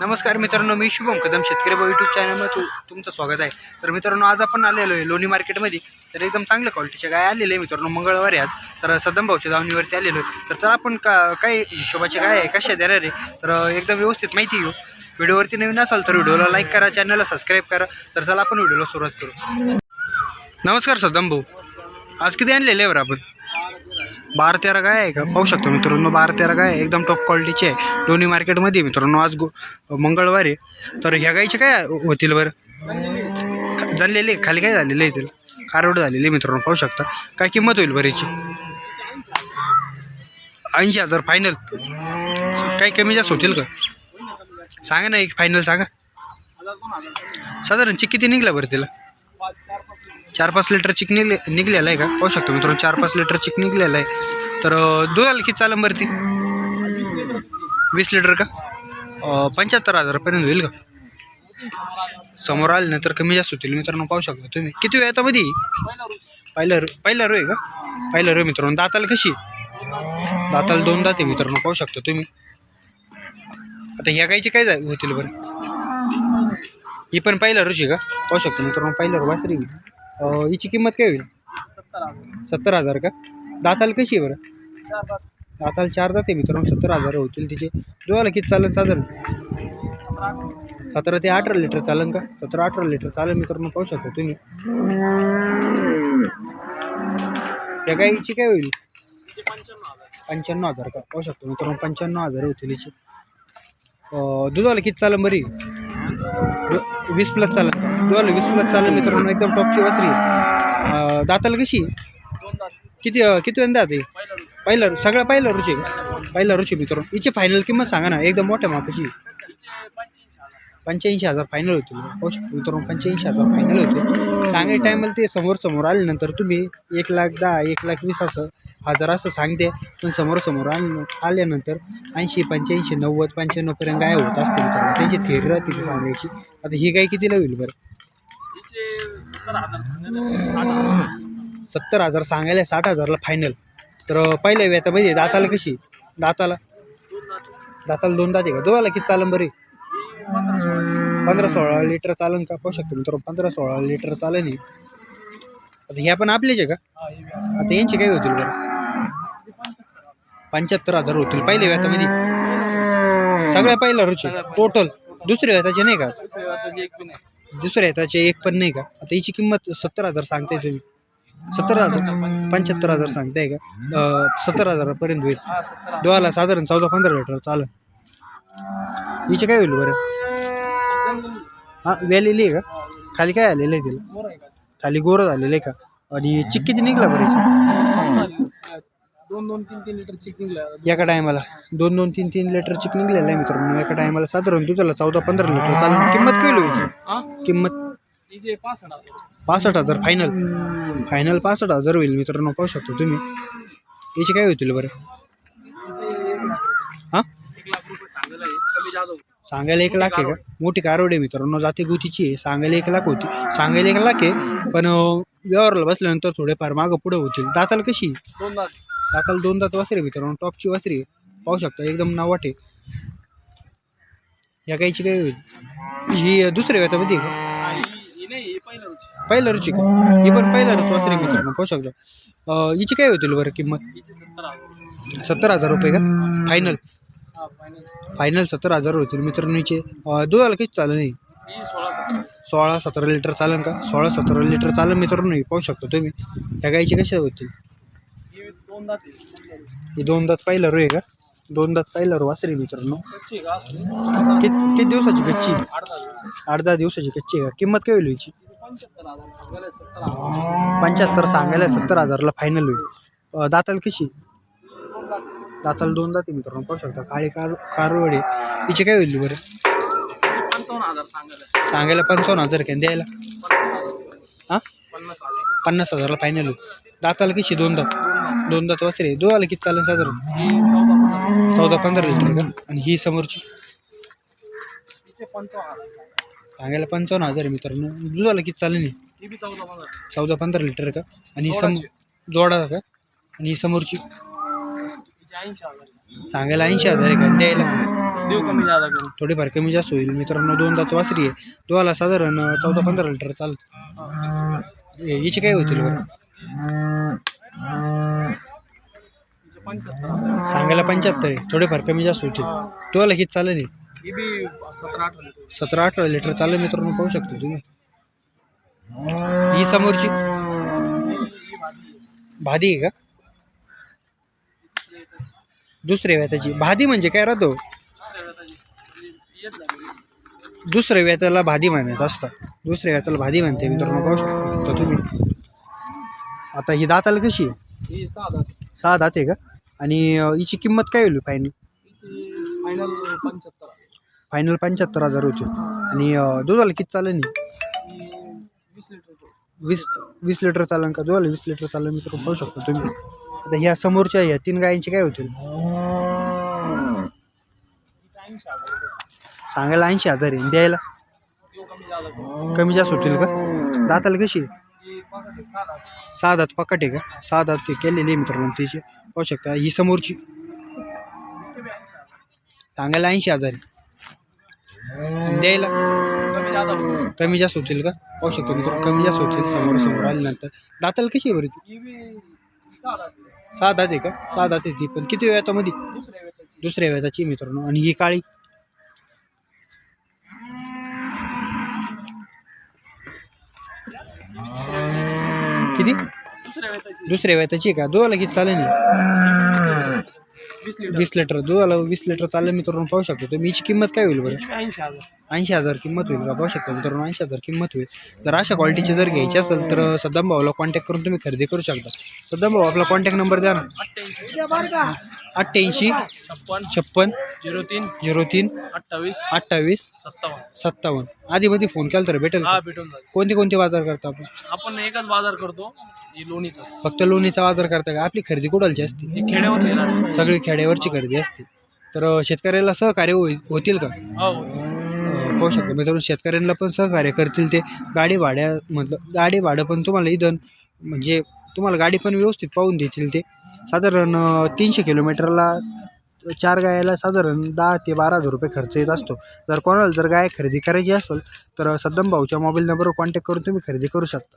नमस्कार मित्रांनो मी शुभम कदम शेतकरी भाऊ यूट्यूब चॅनलमध्ये तु तुमचं स्वागत आहे. तर मित्रांनो आज आपण आलेलो आहे लोणी मार्केटमध्ये. तर एकदम चांगल्या क्वालिटीच्या गाय आलेले आहे मित्रांनो मंगळवारी आज. तर सदम भाऊच्या दावणीवरती आलेलो आहे. तर चला आपण का काय हिशोबाचे गाय आहे कशा देणार आहे? तर एकदम व्यवस्थित माहिती घेऊ. व्हिडिओवरती नवीन असाल तर व्हिडिओला लाईक करा चॅनलला सबस्क्राईब करा. तर चला आपण व्हिडिओला सुरुवात करू. नमस्कार सदम भाऊ. आज किती आणलेले आहे बरं आपण? बारा तेरा गाय आहे का? पाहू शकतो मित्रांनो बारा तेरा गाय आहे. एकदम टॉप क्वालिटीचे आहे. दोन्ही मार्केटमध्ये मित्रांनो आज गो मंगळवारी आहे. तर ह्या गायचे काय होतील बरं? ख- झालेले खाली काय झालेलं आहे तिला कारवड झालेली आहे मित्रांनो पाहू शकता. काय किंमत होईल बरं ऐंशी हजार फायनल काही कमी जास्त होतील का? सांगा ना एक फायनल सांगा. साधारण चिक किती निघला बरं तिला? चार पाच लिटर चिक निघले निघलेलं आहे का? पाहू शकतो मित्रांनो चार पाच लिटर चिक निघलेलं आहे. तर दुधाला किती चालम बरं ती? वीस लिटर का? पंच्याहत्तर हजारापर्यंत होईल का? समोर आले ना तर कमी जास्त होतील. मित्रांनो पाहू शकता तुम्ही. किती वेळमध्ये पहिला रो पहिला रो आहे का? पहिला रो मित्रांनो. दाताला कशी? दाताला दोन दाते मित्रांनो पाहू शकता तुम्ही. आता ह्या गायची काय जा- होतील बरं? ही पण पहिला रोची का? पाहू शकतो मित्रांनो पहिला रो वासरी हिची किंमत काय होईल? सत्तर हजार. का? दाताला कशी आहे बरं? दाताला चार दाते मित्रांनो सत्तर हजार होतील तिचे. दोघाला किती चालेल साधारण? सतरा ते अठरा लिटर चालेल का? सतरा अठरा लिटर चालेल मित्रांनो पाहू शकता तुम्ही. त्या गाईची काय होईल? पंच्याण्णव हजार. का? पाहू शकतो मित्रांनो पंच्याण्णव हजार होतील हिची. दुधाला किती चालेल बरी? वीस प्लस चालेल दुधाला वीस प्लस चालेल मित्रांनो एकदम टॉपची वाचली दाताला कशी? किती किती वेळ दात पहिलं सगळं पहिलं रुची पहिलं रुची मित्रांनो. हिची फायनल किंमत सांगा ना एकदम मोठ्या मापाची. पंच्याऐंशी हजार फायनल होतील पाहू शकतो मित्रांनो पंच्याऐंशी हजार फायनल होते. सांगायच्या टायमाला ते समोर समोर आल्यानंतर तुम्ही एक लाख दहा एक लाख वीस असं हजार असं सांगते. पण समोर समोर आल आल्यानंतर ऐंशी पंच्याऐंशी नव्वद पंच्याण्णवपर्यंत गाय होत असते मित्रांनो. त्यांची थेरी राहते ती सांगायची आता ही गाय कितीला होईल बरं? सत्तर हजार सांगायला साठ हजारला फायनल तर पहिल्या व्यातामध्ये दाताला कशी? दाताला? दाताला दोन दाते का? दोघाला किती चालन बरे? पंधरा सोळा लिटर चालन का? पाहू शकतो मित्रांनो पंधरा सोळा लिटर चालन. आता ह्या पण आपलेच आहे का? आता यांचे काय होतील बरं? पंच्याहत्तर हजार होतील पहिल्या व्यातामध्ये सगळ्या पहिल्या रुची. टोटल दुसऱ्या व्याताचे नाही का? दुसऱ्या ह्याचे एक पण नाही का? आता हिची किंमत सत्तर हजार सांगताय तुम्ही. सत्तर हजार. पंच्याहत्तर हजार सांगताय का? सत्तर हजारापर्यंत होईल. दोहाला साधारण चौदा पंधरा लिटर चालेल हिचे काय होईल बरं? हां वेलेली आहे का? खाली काय आलेलं आहे तिला? खाली गोरं झालेलं आहे का? आणि चिक किती निघला बरं हिचं? दोन दोन तीन तीन लिटर चिक निघलं एका टायमाला. दोन दोन तीन तीन लिटर चिक निघलेलं आहे मित्रांनो. एका टायमाला साधारण दुधाला चौदा पंधरा लिटर चालेल किंमत काय होईल किंमत? पासष्ट हजार फायनल फायनल पासष्ट हजार होईल मित्रांनो पाहू शकतो तुम्ही. याचे काय होतील बरं? हां? लाख रुपये सांगायला आहे कमी जादा सांगायला एक लाख आहे का? मोठी कारवड आहे मित्रांनो जाती गुतीची आहे. सांगायला एक लाख होती. सांगायला एक लाख आहे पण अं, व्यवहारला बसल्यानंतर थोडेफार मागं पुढं होतील. दाताला कशी दोन लाख दाताला दोन दात वस्त्री आहे मित्रांनो टॉपची वस्त्री आहे पाहू शकता एकदम नावाट आहे. या काहीची काय होईल. ही अं, दुसऱ्या व्यतामध्ये आहे का? ही नाही ही पहिला रुची पहिला रुची का? ही पण पहिला रुच वस्त्री आहे मित्रांनो पाहू शकता. अं, हिची काय होतील बरं किंमत? हिचे सत्तर हजार सत्तर हजार रुपये का? फायनल फायनल सत्तर हजार होतील मित्रांनो हिचे दुधाला किती चालेल नाही? सोळा सतरा सोळा सतरा लिटर चालेल का? सोळा सतरा लिटर चालेल मित्रांनो हे पाहू शकतो तुम्ही. त्या गाईचे कसे होतील? ही दोन दात पाहिलं रो आहे का? दोन दात पाहिलं रो वासरी मित्रांनो. किती किती दिवसाची कच्ची? आठ दहा दिवसाची कच्ची आहे का? किंमत काय होईल हिची पंच्याहत्तर सांगायला सत्तर हजारला फायनल होईल दाताल दाताला कशी? दाताला दोन दाते मित्रांनो पाहू शकता. काळी कार कारवडे हिचे काय होईल बरं? पंचावन्न हजार सांगायला. सांगायला पंचावन्न हजार काय द्यायला? हां? पन्नास हजार. पन्नास हजारला फायनल होईल. दाताला कशी दोन दात दोन दात वासरे दोघाला किती चालेल साधारण? ही चौदा पंधरा चौदा पंधरा लिटर का? आणि ही समोरची? पंचावन्न हजार. सांगायला पंचावन्न हजार आहे मित्रांनो. दुधाला किती चालेल नाही ही बी चौदा पंधरा. चौदा पंधरा लिटर का? आणि ही सम जोडा का? आणि ही समोरची? ऐंशी हजार. सांगायला ऐंशी हजार आहे का? द्यायला देऊ कमी जादा करून? थोडीफार कमी जास्त होईल. मित्रांनो दोन दात वासरी आहे. तुम्हाला साधारण चौदा पंधरा लिटर चालतं. हिचे काय होतील बरं? तिचे पंच्याहत्तर हजार सांगायला पंच्याहत्तर आहे. थोडेफार कमी जास्त होतील. तुम्हाला किती चालेल हे? ही बी सतरा अठरा लिटर. सतरा अठरा लिटर चालेल मित्रांनो पाहू शकतो तुम्ही. ही समोरची? भादी आहे का? दुसऱ्या व्याताची भादी म्हणजे काय राहतो? दुसऱ्या व्याताला भादी म्हणत असतात. दुसऱ्या व्याताला भादी म्हणते मित्रांनो पाहू शकतो. तुम्ही आता ही दाताला कशी? आहे ही सहा दात. आहे का? आणि हिची किंमत काय होईल फायनल फायनल पंच्याहत्तर. फायनल पंच्याहत्तर हजार होते. आणि दुधाला किती चालेल नाही? वीस लिटर वीस वीस लिटर चालेल का? दुधाला वीस लिटर चालेल मित्रांनो पाहू शकतो तुम्ही. आता ह्या समोरच्या ह्या तीन गायींचे काय होतील? सांगायला ऐंशी हजार आहे. द्यायला? कमी जास्त होतील का? दाताला कशी आहे? सहा दात पकट आहे का? सहा दात ते केलेली आहे मित्रांनो तिचे. पाहू शकता ही समोरची. सांगायला ऐंशी हजार आहे. द्यायला? कमी जास्त होतील का? पाहू शकतो मित्र कमी जास्त होतील समोर समोर आल्यानंतर. दाताला कशी आहे बरं ती? साधा बी दात आहे का? साधा दात आहे ती पण किती वेळामध्ये दुसऱ्या वेळेची वेळाची मित्रांनो. आणि ही काळी? किती? दुसऱ्या वेळेची का? दुधाला किती चालेल? ना वीस लिटर. वीस दुधाला वीस लिटर चालेल मित्रांनो पाहू शकतो तुम्ही. हिची किंमत काय होईल बरं? ऐंशी हजार ऐंशी हजार किंमत होईल का? पाहू शकतो मित्रांनो ऐंशी हजार किंमत होईल. जर अशा क्वालिटीचे जर घ्यायचे असेल तर सद्दाम भाऊला कॉन्टॅक्ट करून तुम्ही खरेदी करू शकता. सद्दाम भाऊ आपला कॉन्टॅक्ट नंबर द्या ना. अठ्ठ्याऐंशी छप्पन छप्पन झिरो तीन झिरो तीन अठ्ठावीस अठ्ठावीस सत्तावन्न. सत्तावन्न आधीमध्ये फोन केला तर भेटेल? हा भेटून जाईल. कोणते कोणते बाजार करता आपण? आपण एकच बाजार करतो लोणीचाच. फक्त लोणीचा बाजार करता का? आपली खरेदी कुडालची असते? खेड्यावर सगळी खेड्यावरची खरेदी असते. तर शेतकऱ्याला सहकार्य होईल होतील का? हो पाहू शकतो. मित्रांनो शेतकऱ्यांना पण सहकार्य करतील ते. गाडी भाड्यामधलं गाडी भाडं पण तुम्हाला इथं म्हणजे तुम्हाला गाडी पण व्यवस्थित पाहून देतील ते. साधारण तीनशे किलोमीटरला चार गायाला साधारण दहा ते बारा हजार रुपये खर्च येत असतो. जर कोणाला जर गाय खरेदी करायची असेल तर सद्दम भाऊच्या मोबाईल नंबरवर कॉन्टॅक्ट करून तुम्ही खरेदी करू शकता.